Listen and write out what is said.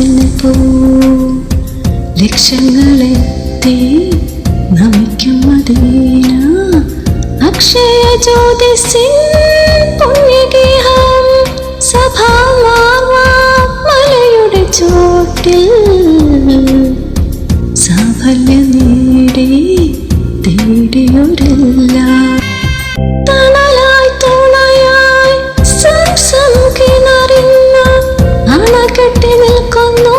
മനസ്സിന് പോ ലക്ഷങ്ങളെത്തി നമിക്കും മദീന അക്ഷയ ജ്യോതിസിൻ പുണ്യഗേഹം മലയുടെ ചോട്ടിൽ. സാഫല്യം നേടി തേടിയൊരെല്ലാം. ってなこの